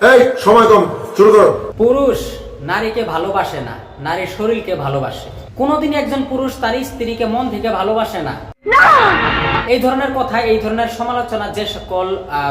এই, সময় কম, শুরু করো। পুরুষ নারীকে ভালোবাসে না নারী শরীরকে ভালোবাসে। কোনোদিন একজন পুরুষ তার স্ত্রীকে মন থেকে ভালোবাসে না। এই ধরনের কথা এই ধরনের সমালোচনা যে সকল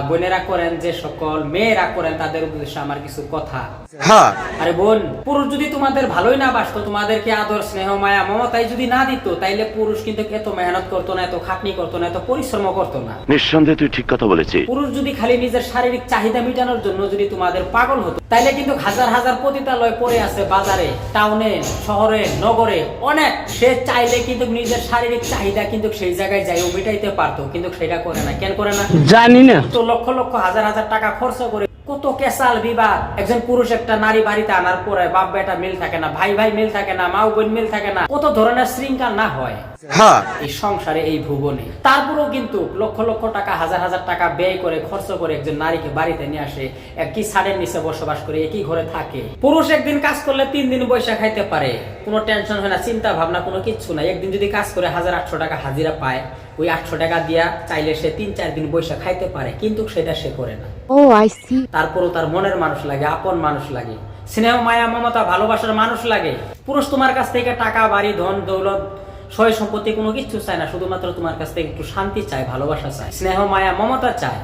বোনেরা করেন যে সকল মেয়েরা করেন তাদের উদ্দেশ্যে আমার কিছু কথা। হ্যাঁ। আরে বোন পুরুষ যদি তোমাদের ভালোই না বাসতো তোমাদেরকে আদর স্নেহ মায়া মমতাই যদি না দিত তাইলে পুরুষ কিন্তু এত মেহনত করতো না এত খাটনি করতো না এত পরিশ্রম করতো না। নিঃসন্দেহে তুই ঠিক কথা বলেছিস। পুরুষ যদি খালি নিজের শারীরিক চাহিদা মেটানোর জন্য যদি তোমাদের পাগল হতো তাইলে কিন্তু হাজার হাজার পতিতালয় পড়ে আছে বাজারে টাউনে শহরে নগরে অনেক। সে চাইলে কিন্তু নিজের শারীরিক চাহিদা কিন্তু সেই জায়গায় যাই মেটাইতে পারতো কিন্তু সেটা করে না। কেন করে না? জানি না। তো লক্ষ লক্ষ হাজার হাজার টাকা খরচ করে কত কেসাল বিবাদ। একজন পুরুষ একটা নারী বাড়িতে আনার পরে বাপ বেটা মিল থাকে না ভাই ভাই মিল থাকে না মা বোন মিল থাকে না কত ধরনের শৃঙ্খল না হয়। হ্যাঁ। এই সংসারে এই ভুবনে। তারপরেও কিন্তু লক্ষ লক্ষ টাকা হাজার হাজার টাকা ব্যয় করে খরচ করে একজন নারীকে বাড়িতে নিয়ে আসে একই ছাদের নিচে বসবাস করে একই ঘরে থাকে। পুরুষ একদিন কাজ করলে তিন দিন বৈশা খাইতে পারে। কোনো টেনশন হয় না চিন্তা ভাবনা কোনো কিচ্ছু নাই। একদিন যদি কাজ করে হাজার আটশো টাকা হাজিরা পায় ওই আটশো টাকা দিয়া চাইলে সে তিন চার দিন বৈশা খাইতে পারে কিন্তু সেটা সে করে না। I see. তারপরও তার মনের মানুষ লাগে আপন মানুষ লাগে। স্নেহ মায়া মমতা ভালোবাসার মানুষ লাগে। পুরুষ তোমার কাছ থেকে টাকা বাড়ি ধন দৌলত সয় সম্পত্তি কোনো কিছু চায় না শুধুমাত্র তোমার কাছ থেকে একটু শান্তি চায় ভালোবাসা চায় স্নেহ মায়া মমতা চায়।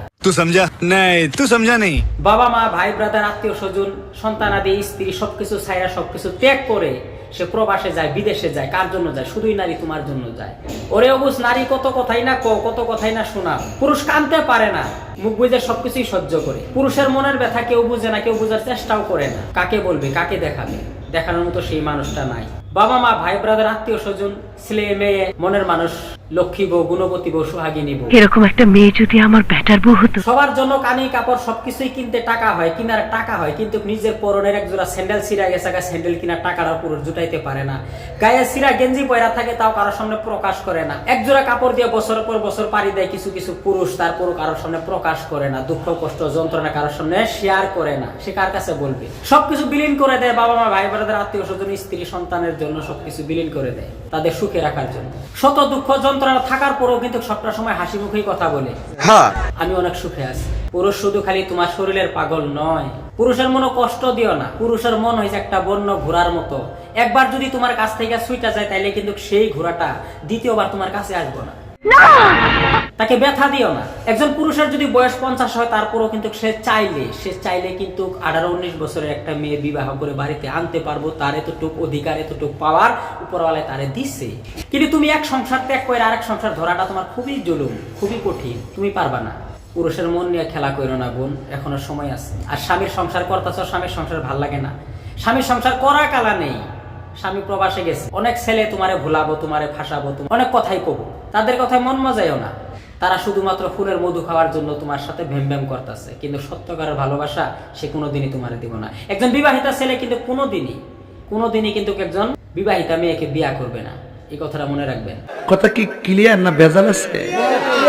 বাবা মা ভাই ব্রাদার আত্মীয় স্বজন সন্তান আদি স্ত্রী সবকিছু সবকিছু ত্যাগ করে সে প্রবাসে যায় বিদেশে যায় কার জন্য যায়? শুধুই নারী তোমার জন্য যায়। ওরে অবুজ নারী কত কথাই না ক কত কথাই না শোনা। পুরুষ কানতে পারে না মুখ বুঝে সবকিছুই সহ্য করে। পুরুষের মনের ব্যথা কেউ বুঝে না কেউ বুঝার চেষ্টাও করে না। কাকে বলবে কাকে দেখাবে? দেখানোর মতো সেই মানুষটা নাই। বাবা মা ভাই ব্রাদার আত্মীয় স্বজন ছেলে মেয়ে মনের মানুষ। লক্ষ্মী বউ গুণবতী বউ সোহাগিনী বউ। এরকম একটা মেয়ে যদি আমার ব্যাটার বউ হতো? সবার জন্য কানি কাপড় সবকিছুই কিনতে টাকা হয় কিনার টাকা হয় কিন্তু নিজের পরনের এক জোড়া স্যান্ডেল সিরা গেছে স্যান্ডেল কিনার টাকাটা পুরো জুটাইতে পারে না। গায়ে সিরা গেঞ্জি পয়রা থাকে তাও কারোর সামনে প্রকাশ করে না। এক জোড়া কাপড় দিয়ে বছর পর বছর পাড়ি দেয় কিছু কিছু পুরুষ তারপরও কারোর সামনে প্রকাশ করে না। দুঃখ কষ্ট যন্ত্রণা কারোর সামনে শেয়ার করে না। সে কার কাছে বলবে? সবকিছু বিলীন করে দেয় বাবা মা ভাই বোনদের আত্মীয় স্বজন স্ত্রী সন্তানের জন্য সবকিছু বিলীন করে দেয় তাদের সুখে রাখার জন্য। শত দুঃখ যন্ত্রণা থাকার পরেও কিন্তু সবটা সময় হাসি মুখেই কথা বলে। हाँ আমি অনেক সুখে আছি। পুরুষ শুধু খালি তোমার শরীরের পাগল নয়। পুরুষের মনে কষ্ট দিও না। পুরুষের মন হয়েছে একটা বন্য ঘোড়ার মতো। একবার যদি তোমার কাছ থেকে সুইটা যায় তাহলে কিন্তু সেই ঘোড়াটা দ্বিতীয়বার তোমার কাছে আসব না। তাকে ব্যথা দিও না। একজন পুরুষের যদি বয়স পঞ্চাশ হয়, তারপরও কিন্তু সে চাইলে সে চাইলে কিন্তু আঠারো, উনিশ বছরের একটা মেয়ে বিবাহ করে বাড়িতে আনতে পারব। তার এতটুক অধিকার, এতটুক পাওয়ার উপরওয়ালায় তারে দিচ্ছে কিন্তু তুমি এক সংসার ত্যাগ করে আরেক সংসার ধরাটা তোমার খুবই জলুম, খুবই কঠিন। তুমি পারবা না। পুরুষের মন নিয়ে খেলা করো না বোন, এখনও সময় আছে। আর স্বামীর সংসার করতেছ, স্বামীর সংসার ভালো লাগে না। স্বামীর সংসার করা কালা নেই। স্বামী প্রবাসে গেছে। অনেক ছেলে তোমারে ভুলাবো, তোমারে ফাঁসাবো তোমার অনেক কথাই কব। তাদের কথায় মন মজাইও না। তারা শুধুমাত্র ফুলের মধু খাওয়ার জন্য তোমার সাথে ভেম ভেম করতেছে। কিন্তু সত্যকারের ভালোবাসা সে কোনোদিনই তোমারে দিব না। একজন বিবাহিতা ছেলে কিন্তু কোনোদিনই কোনোদিনই কিন্তু একজন বিবাহিতা মেয়েকে বিয়া করবে না। এই কথাটা মনে রাখবেন। কথা কি ক্লিয়ার না ভেজাল আছে?